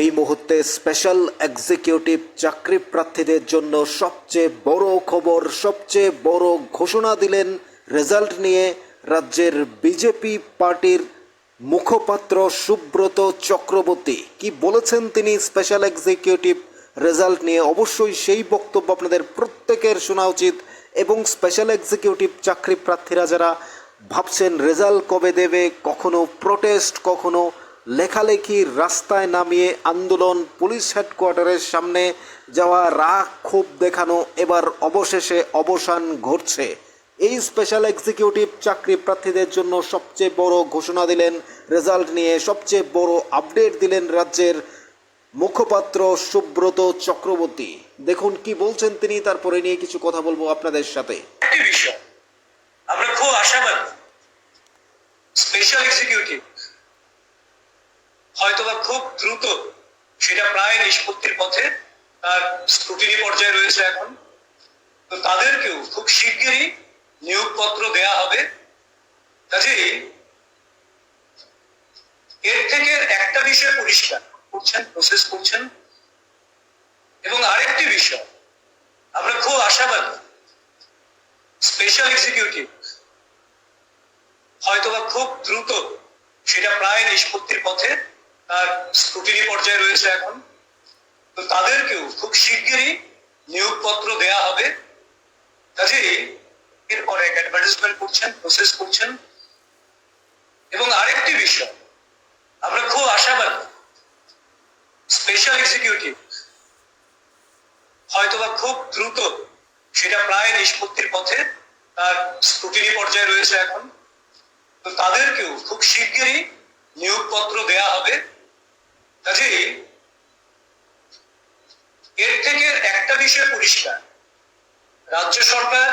এই মুহূর্তে special executive চাকরি প্রার্থীদের জন্য সবচেয়ে বড় খবর, সবচেয়ে বড় ঘোষণা দিলেন রেজাল্ট নিয়ে রাজ্যের বিজেপি পার্টির মুখপাত্র সুব্রত চক্রবর্তী। কি বলেছেন তিনি স্পেশাল এক্সিকিউটিভ রেজাল্ট নিয়ে? অবশ্যই সেই বক্তব্য আপনাদের প্রত্যেকের শোনা উচিত এবং স্পেশাল এক্সিকিউটিভ চাকরি প্রার্থীরা যারা ভাবছেন রেজাল্ট কবে দেবে, কখনো প্রোটেস্ট কখনো লেখালেখি রাস্তায় নামিয়ে আন্দোলন পুলিশ হেডকোয়ার্টারের সামনে যাওয়া রাগ ক্ষোভ দেখানো এবার অবশেষে অবসান ঘটছে। এই স্পেশাল এক্সিকিউটিভ চাকরি প্রার্থীদের জন্য সবচেয়ে বড় ঘোষণা দিলেন রেজাল্ট নিয়ে সবচেয়ে বড় আপডেট দিলেন রাজ্যের মুখপাত্র সুব্রত চক্রবর্তী। দেখুন কি বলছেন তিনি, তারপরে নিয়ে কিছু কথা বলব আপনাদের সাথে। আমরা খুব আশাবাদী। স্পেশাল এক্সিকিউটিভ হয়তোবা খুব দ্রুত সেটা প্রায় নিষ্পত্তির পথে স্ক্রুটিনি পর্যায়ে রয়েছে এখন। তো তাদেরকেও খুব শিগগিরই নিয়োগপত্র দেয়া হবে। কাজেই এর থেকে একটা বিষয় পরিষ্কার, করছেন প্রসেস করছেন। এবং আরেকটি বিষয়, আমরা খুব আশাবাদী স্পেশাল এক্সিকিউটিভ হয়তোবা খুব দ্রুত সেটা প্রায় নিষ্পত্তির পথে তার স্ক্রুটিনি পর্যায়ে রয়েছে এখন। তো তাদেরকেও খুব শিগগিরই নিয়োগপত্র দেয়া হবে। কাজেই এরপরে এক অ্যাডভার্টাইজমেন্ট করছেন প্রসেস করছেন। এবং আরেকটি বিষয়, আমরা খুব আশাবাদী স্পেশাল এক্সিকিউটিভ হয়তোবা খুব দ্রুত সেটা প্রায় নিষ্পত্তির পথে তার স্ক্রুটিনি পর্যায়ে রয়েছে এখন। তো তাদেরকেও খুব শিগগিরই নিয়োগপত্র দেয়া হবে কাজেই এর থেকে একটা বিষয় পরিষ্কার রাজ্য সরকার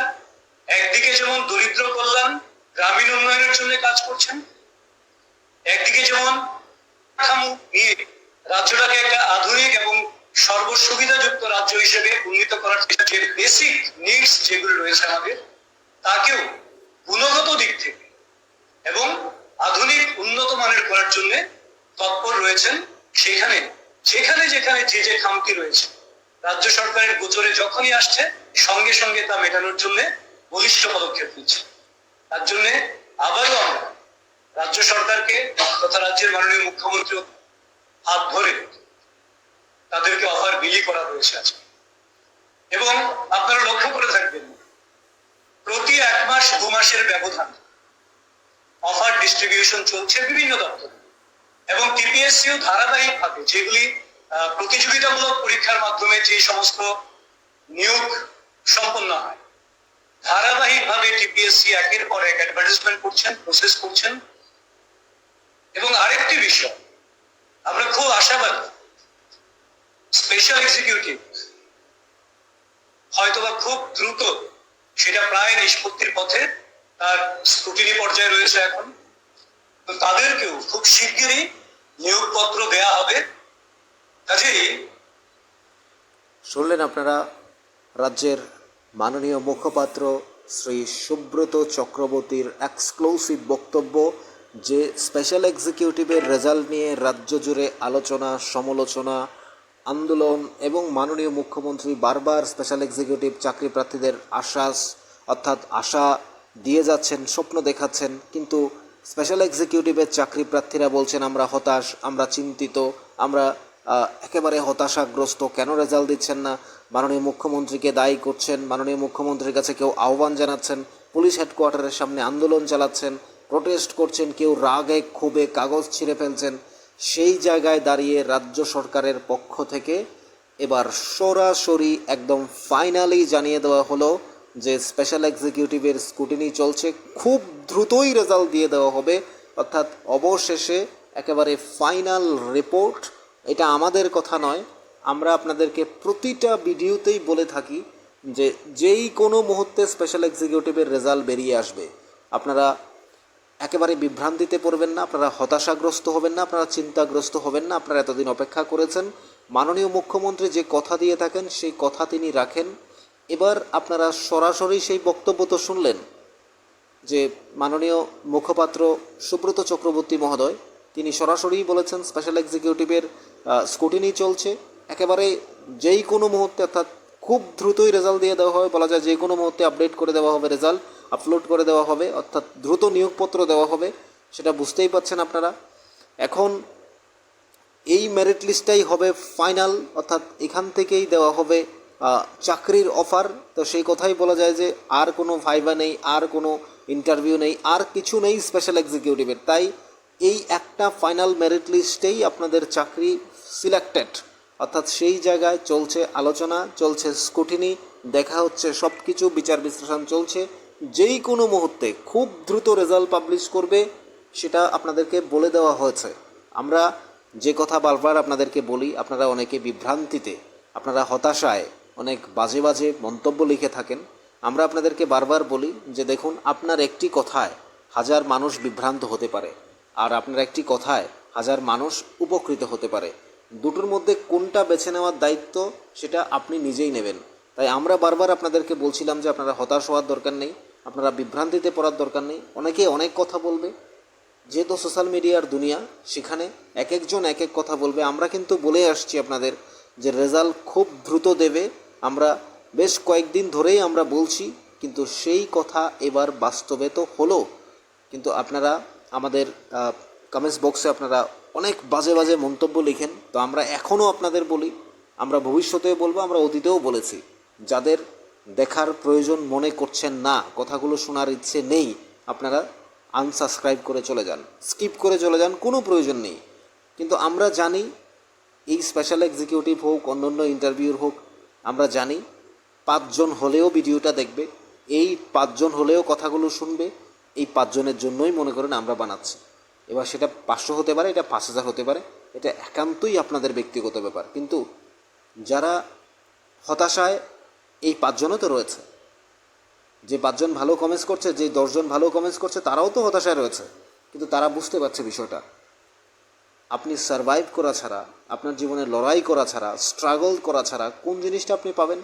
একদিকে যেমন দরিদ্র কল্যাণ গ্রামীণ উন্নয়নের জন্য কাজ করছেন একদিকে যেমন কাঠামো নিয়ে রাজ্যটাকে একটা আধুনিক এবং সর্বসুবিধাযুক্ত রাজ্য হিসেবে উন্নীত করার যে বেসিক নিডস যেগুলো রয়েছে আমাদের, তাকেও গুণগত দিক থেকে এবং আধুনিক উন্নত মানের করার জন্য তৎপর রয়েছেন সেখানে, যেখানে যেখানে যে যে খামতি রয়েছে, রাজ্য সরকারের গোচরে যখনই আসছে, সঙ্গে সঙ্গে তা মেটানোর জন্য বলিষ্ঠ পদক্ষেপ নিচ্ছে। তার জন্য আবারও আমরা রাজ্য সরকারকে তথা রাজ্যের মাননীয় মুখ্যমন্ত্রী হাত ধরে তাদেরকে অফার বিলি করা হয়েছে আজকে। এবং আপনারা লক্ষ্য করে থাকবেন, প্রতি এক মাস, দু মাসের ব্যবধান অফার ডিস্ট্রিবিউশন চলছে বিভিন্ন দপ্তরে। এবং টিপিএসসিও ধারাবাহিকভাবে যেগুলি প্রতিযোগিতামূলক পরীক্ষার মাধ্যমে যে সমস্ত নিয়োগ সম্পন্ন হয়, ধারাবাহিকভাবে টিপিএসসি একের পর এক অ্যাডভার্টাইজমেন্ট করছেন প্রসেস করছেন। এবং আরেকটি বিষয়, আমরা খুব আশাবাদী স্পেশাল এক্সিকিউটিভ হয়তোবা খুব দ্রুত সেটা প্রায় নিষ্পত্তির পথে তার স্ক্রুটিনি পর্যায়ে রয়েছে এখন। তো তাদেরকেও খুব শিগগিরই নিয়োগপত্র দেয়া হবে। কাজেই শুনলেন আপনারা, রাজ্যের মাননীয় মুখপাত্র শ্রী সুব্রত চক্রবর্তীর এক্সক্লুসিভ বক্তব্য যে স্পেশাল এক্সিকিউটিভের রেজাল্ট নিয়ে রাজ্য জুড়ে আলোচনা, সমালোচনা আন্দোলন এবং মাননীয় মুখ্যমন্ত্রী বারবার স্পেশাল এক্সিকিউটিভ চাকরি প্রার্থীদের আশ্বাস, অর্থাৎ আশা দিয়ে যাচ্ছেন, স্বপ্ন দেখাচ্ছেন, কিন্তু স্পেশাল এক্সিকিউটিভের চাকরি প্রার্থীরা বলছেন, আমরা হতাশ, আমরা চিন্তিত, আমরা একেবারে হতাশাগ্রস্ত, কেন রেজাল্ট দিচ্ছেন না? মাননীয় মুখ্যমন্ত্রীকে দায়ী করছেন, মাননীয় মুখ্যমন্ত্রীর কাছে কেউ আহ্বান জানাচ্ছেন, পুলিশ হেডকোয়ার্টারের সামনে আন্দোলন চালাচ্ছেন প্রোটেস্ট করছেন, কেউ রাগে, ক্ষোভে কাগজ ছিঁড়ে ফেলছেন। সেই জায়গায় দাঁড়িয়ে রাজ্য সরকারের পক্ষ থেকে এবার সরাসরি একদম ফাইনালি জানিয়ে দেওয়া হলো যে স্পেশাল এক্সিকিউটিভের স্কুটিনি চলছে। খুব দ্রুতই রেজাল্ট দিয়ে দেওয়া হবে। অর্থাৎ অবশেষে একেবারে ফাইনাল রিপোর্ট এটা আমাদের কথা নয়। আমরা আপনাদেরকে প্রতিটা ভিডিওতেই বলে থাকি যে যেই কোনো মুহূর্তে স্পেশাল এক্সিকিউটিভের রেজাল্ট বেরিয়ে আসবে। আপনারা একেবারে বিভ্রান্তিতে পড়বেন না, আপনারা হতাশাগ্রস্ত হবেন না, আপনারা চিন্তাগ্রস্ত হবেন না, আপনারা এতদিন অপেক্ষা করেছেন। মাননীয় মুখ্যমন্ত্রী যে কথা দিয়ে থাকেন, সেই কথা তিনি রাখেন। এবার আপনারা সরাসরি সেই বক্তব্য তো শুনলেন, যে মাননীয় মুখপাত্র সুব্রত চক্রবর্তী মহোদয়, তিনি সরাসরি বলেছেন স্পেশাল এক্সিকিউটিভের স্কুটিনি চলছে। একেবারে যেই কোনো মুহূর্তে, অর্থাৎ খুব দ্রুতই রেজাল্ট দিয়ে দেওয়া হবে, বলা যায় যে কোনো মুহূর্তে আপডেট করে দেওয়া হবে রেজাল্ট আপলোড করে দেওয়া হবে, অর্থাৎ দ্রুত নিয়োগপত্র দেওয়া হবে, সেটা বুঝতেই পারছেন আপনারা। এখন এই মেরিট লিস্টটাই হবে ফাইনাল অর্থাৎ এখান থেকেই দেওয়া হবে চাকরির অফার তো সেই কথাই বলা যায় যে আর কোনো ভাইবা নেই, আর কোনো ইন্টারভিউ নেই, আর কিছু নেই স্পেশাল এক্সিকিউটিভের তাই এই একটা ফাইনাল মেরিট লিস্টেই আপনাদের চাকরি সিলেক্টেড অর্থাৎ সেই জায়গায় চলছে আলোচনা, চলছে স্কুটিনি দেখা হচ্ছে সব কিছু বিচার বিশ্লেষণ চলছে। যেই কোনো মুহূর্তে খুব দ্রুত রেজাল্ট পাবলিশ করবে, সেটা আপনাদেরকে বলে দেওয়া হয়েছে। আমরা যে কথা বারবার আপনাদেরকে বলি, আপনারা অনেকে বিভ্রান্তিতে, আপনারা হতাশায়, অনেক বাজে বাজে মন্তব্য লিখে থাকেন। আমরা আপনাদেরকে বারবার বলি যে দেখুন, আপনার একটি কথায় হাজার মানুষ বিভ্রান্ত হতে পারে, আর আপনার একটি কথায় হাজার মানুষ উপকৃত হতে পারে। দুটোর মধ্যে কোনটা বেছে নেওয়ার দায়িত্ব, সেটা আপনি নিজেই নেবেন। তাই আমরা বারবার আপনাদেরকে বলছিলাম যে আপনারা হতাশ হওয়ার দরকার নেই। আপনারা বিভ্রান্তিতে পড়ার দরকার নেই। অনেকে অনেক কথা বলবে। যেহেতু সোশ্যাল মিডিয়ার দুনিয়া, সেখানে এক একজন এক এক কথা বলবে। আমরা কিন্তু বলে আসছি আপনাদের যে রেজাল্ট খুব দ্রুত দেবে। আমরা বেশ কয়েকদিন ধরেই আমরা বলছি, কিন্তু সেই কথা এবার বাস্তবে তো হলো। কিন্তু আপনারা আমাদের কমেন্টস বক্সে আপনারা অনেক বাজে বাজে মন্তব্য লিখেন। তো আমরা এখনও আপনাদের বলি, আমরা ভবিষ্যতেও বলব, আমরা অতীতেও বলেছি। যাদের দেখার প্রয়োজন মনে করছেন না। কথাগুলো শোনার ইচ্ছে নেই। আপনারা আনসাবস্ক্রাইব করে চলে যান। স্কিপ করে চলে যান, কোনো প্রয়োজন নেই। কিন্তু আমরা জানি, এই স্পেশাল এক্সিকিউটিভ হোক, অন্যান্য ইন্টারভিউর হোক, আমরা জানি, পাঁচজন হলেও ভিডিওটা দেখবে, এই পাঁচজন হলেও কথাগুলো শুনবে, এই পাঁচজনের জন্যই মনে করেন আমরা বানাচ্ছি। এবার সেটা পাঁচশো হতে পারে, এটা পাঁচ হাজার হতে পারে, এটা একান্তই আপনাদের ব্যক্তিগত ব্যাপার। কিন্তু যারা হতাশায় এই পাঁচজনও তো রয়েছে। যে পাঁচজন ভালো কমেন্টস করছে, যে দশজন ভালো কমেন্টস করছে, তারাও তো হতাশায় রয়েছে। কিন্তু তারা বুঝতে পারছে বিষয়টা। আপনি সারভাইভ করা ছাড়া, আপনার জীবনে লড়াই করা ছাড়া স্ট্রাগল করা ছাড়া কোন জিনিসটা আপনি পাবেন?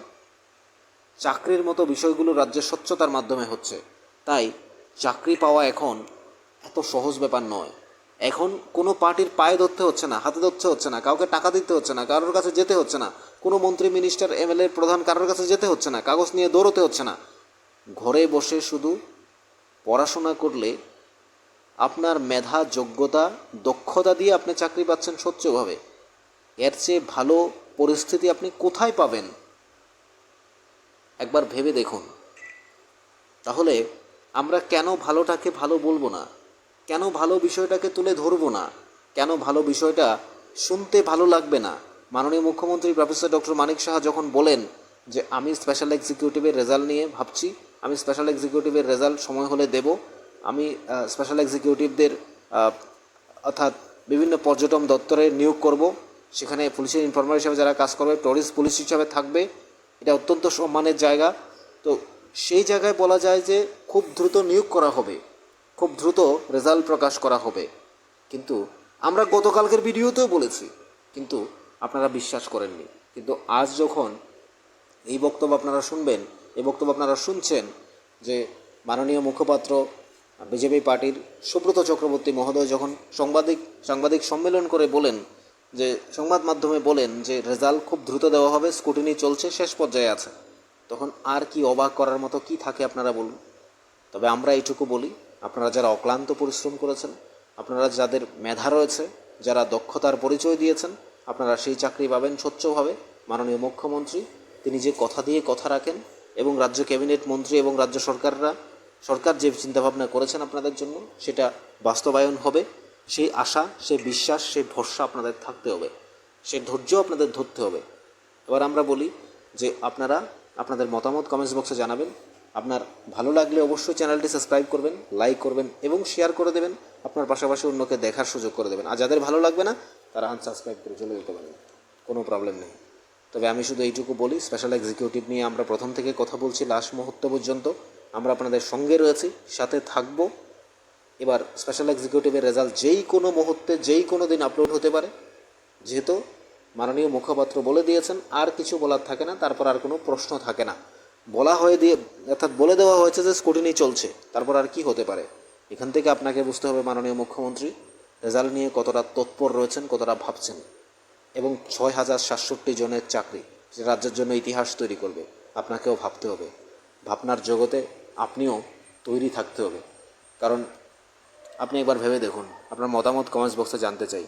চাকরির মতো বিষয়গুলো রাজ্যের স্বচ্ছতার মাধ্যমে হচ্ছে। তাই চাকরি পাওয়া এখন এত সহজ ব্যাপার নয়। এখন কোনো পার্টির পায়ে ধরতে হচ্ছে না, হাতে ধরতে হচ্ছে না, কাউকে টাকা দিতে হচ্ছে না, কারোর কাছে যেতে হচ্ছে না। কোনো মন্ত্রী মিনিস্টার এমএলএ প্রধান কারোর কাছে যেতে হচ্ছে না, কাগজ নিয়ে দৌড়তে হচ্ছে না। ঘরে বসে শুধু পড়াশোনা করলে আপনার মেধা, যোগ্যতা, দক্ষতা দিয়ে আপনি চাকরি পাচ্ছেন স্বচ্ছভাবে এর চেয়ে ভালো পরিস্থিতি আপনি কোথায় পাবেন? একবার ভেবে দেখুন। তাহলে আমরা কেন ভালোটাকে ভালো বলব না? কেন ভালো বিষয়টাকে তুলে ধরবো না? কেন ভালো বিষয়টা শুনতে ভালো লাগবে না? মাননীয় মুখ্যমন্ত্রী প্রফেসর ডক্টর মানিক সাহা যখন বলেন যে আমি স্পেশাল এক্সিকিউটিভের রেজাল্ট নিয়ে ভাবছি, আমি স্পেশাল এক্সিকিউটিভের রেজাল্ট সময় হলে দেব, আমি স্পেশাল এক্সিকিউটিভদের অর্থাৎ বিভিন্ন পর্যটন দপ্তরে নিয়োগ করব, সেখানে পুলিশের ইনফরমার হিসাবে যারা কাজ করবে টুরিস্ট পুলিশ হিসাবে থাকবে, এটা অত্যন্ত সম্মানের জায়গা। তো সেই জায়গায় বলা যায় যে খুব দ্রুত নিয়োগ করা হবে, খুব দ্রুত রেজাল্ট প্রকাশ করা হবে। কিন্তু আমরা গতকালকের ভিডিওতেও বলেছি, কিন্তু আপনারা বিশ্বাস করেননি। কিন্তু আজ যখন এই বক্তব্য আপনারা শুনবেন, এই বক্তব্য আপনারা শুনছেন যে মাননীয় মুখপাত্র বিজেপি পার্টির সুব্রত চক্রবর্তী মহোদয় যখন সাংবাদিক সাংবাদিক সম্মেলন করে বলেন যে, সংবাদ মাধ্যমে বলেন যে রেজাল্ট খুব দ্রুত দেওয়া হবে, স্কুটিনি চলছে, শেষ পর্যায়ে আছে, তখন আর কি অবাক করার মতো কি থাকে আপনারা বলুন? তবে আমরা এইটুকু বলি, আপনারা যারা অক্লান্ত পরিশ্রম করেছেন, আপনারা যাদের মেধা রয়েছে, যারা দক্ষতার পরিচয় দিয়েছেন আপনারা সেই চাকরি পাবেন স্বচ্ছভাবে। মাননীয় মুখ্যমন্ত্রী, তিনি যে কথা দিয়ে কথা রাখেন এবং রাজ্য ক্যাবিনেট মন্ত্রী এবং রাজ্য সরকাররা, সরকার যে চিন্তাভাবনা করেছেন আপনাদের জন্য, সেটা বাস্তবায়ন হবে। সেই আশা, সেই বিশ্বাস, সেই ভরসা আপনাদের থাকতে হবে। সেই ধৈর্য আপনাদের ধরতে হবে। এবার আমরা বলি যে আপনারা, আপনাদের মতামত কমেন্টস বক্সে জানাবেন। আপনার ভালো লাগলে অবশ্যই চ্যানেলটি সাবস্ক্রাইব করবেন লাইক করবেন এবং শেয়ার করে দেবেন। আপনার পাশাপাশি অন্যকে দেখার সুযোগ করে দেবেন। আর যাদের ভালো লাগবে না তারা আনসাবস্ক্রাইব করে চলে যেতে পারেন কোনো প্রবলেম নেই। তবে আমি শুধু এইটুকু বলি স্পেশাল এক্সিকিউটিভ নিয়ে আমরা প্রথম থেকে কথা বলছি লাস্ট মুহূর্ত পর্যন্ত। আমরা আপনাদের সঙ্গে রয়েছি, সাথে থাকব। এবার স্পেশাল এক্সিকিউটিভের রেজাল্ট যেই কোনো মুহূর্তে, যেই কোনো দিন আপলোড হতে পারে। যেহেতু মাননীয় মুখপাত্র বলে দিয়েছেন, আর কিছু বলার থাকে না, তারপর আর কোনো প্রশ্ন থাকে না। বলা হয়ে দিয়ে, অর্থাৎ বলে দেওয়া হয়েছে যে স্কুটিনি চলছে, তারপর আর কি হতে পারে? এখান থেকে আপনাকে বুঝতে হবে মাননীয় মুখ্যমন্ত্রী। রেজাল্ট নিয়ে কতটা তৎপর রয়েছেন, কতটা ভাবছেন? এবং ছয় হাজার সাতষট্টি জনের চাকরি, যে রাজ্যের জন্য ইতিহাস তৈরি করবে, আপনাকেও ভাবতে হবে। ভাবনার জগতে আপনিও তৈরি থাকতে হবে। কারণ আপনি একবার ভেবে দেখুন, আপনার মতামত কমেন্টস বক্সে জানতে চাই।